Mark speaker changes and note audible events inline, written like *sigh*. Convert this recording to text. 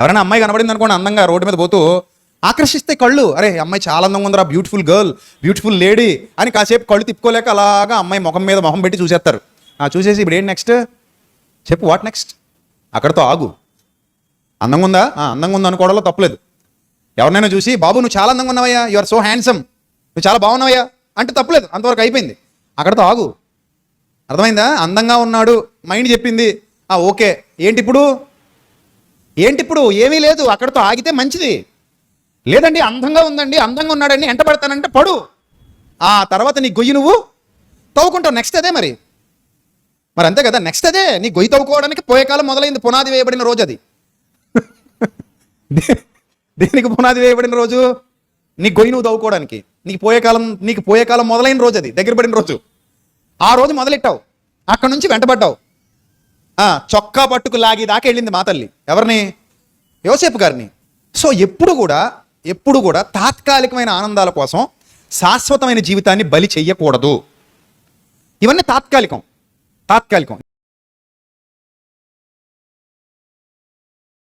Speaker 1: ఎవరైనా అమ్మాయి కనబడింది అనుకోండి అందంగా రోడ్డు మీద పోతూ ఆకర్షిస్తే కళ్ళు. అరే అమ్మాయి చాలా అందంగా ఉందిరా బ్యూటిఫుల్ గర్ల్ బ్యూటిఫుల్ లేడీ అని కాసేపు కళ్ళు తిప్పుకోలేక అలాగా అమ్మాయి ముఖం మీద మొహం పెట్టి చూసేస్తారు. ఆ చూసేసి ఇప్పుడు ఏంటి నెక్స్ట్ చెప్పు వాట్ నెక్స్ట్ అక్కడతో ఆగు. అందంగా ఉందా? అందంగా ఉంది అనుకోవడంలో తప్పలేదు. ఎవరినైనా చూసి బాబు నువ్వు చాలా అందంగా ఉన్నావయ్యా యు ఆర్ సో హ్యాండ్సమ్ నువ్వు చాలా బాగున్నావయ్యా అంటే తప్పలేదు అంతవరకు అయిపోయింది. అక్కడతో ఆగు. అర్థమైందా? అందంగా ఉన్నాడు మైండ్ చెప్పింది. ఓకే. ఏంటి ఇప్పుడు? ఏంటి ఇప్పుడు ఏమీ లేదు. అక్కడతో ఆగితే మంచిది. లేదండి అందంగా ఉందండి. అందంగా ఉన్నాడని ఎంట పడతానంటే పడు. ఆ తర్వాత నీ గొయ్యి నువ్వు తవ్వుకుంటావు. నెక్స్ట్ అదే మరి. మరి అంతే కదా. నెక్స్ట్ అదే. నీ గొయ్యి తవ్వుకోవడానికి పోయేకాలం మొదలైంది. పునాది వేయబడిన రోజు అది. *laughs* దేనికి పునాది వేయబడిన రోజు? నీ గొయ్యి నువ్వు తవ్వుకోవడానికి. నీకు పోయేకాలం నీకు పోయేకాలం మొదలైన రోజు అది. దగ్గర పడిన రోజు. ఆ రోజు మొదలెట్టావు? అక్కడి నుంచి వెంటబడ్డావు చొక్కా పట్టుకు లాగి దాకా వెళ్ళింది మా తల్లి. ఎవరిని? యోసేపు గారిని. సో ఎప్పుడు కూడా ఎప్పుడు కూడా తాత్కాలికమైన ఆనందాల కోసం శాశ్వతమైన జీవితాన్ని బలి చెయ్యకూడదు. ఇవన్నీ తాత్కాలికం. తాత్కాలికం.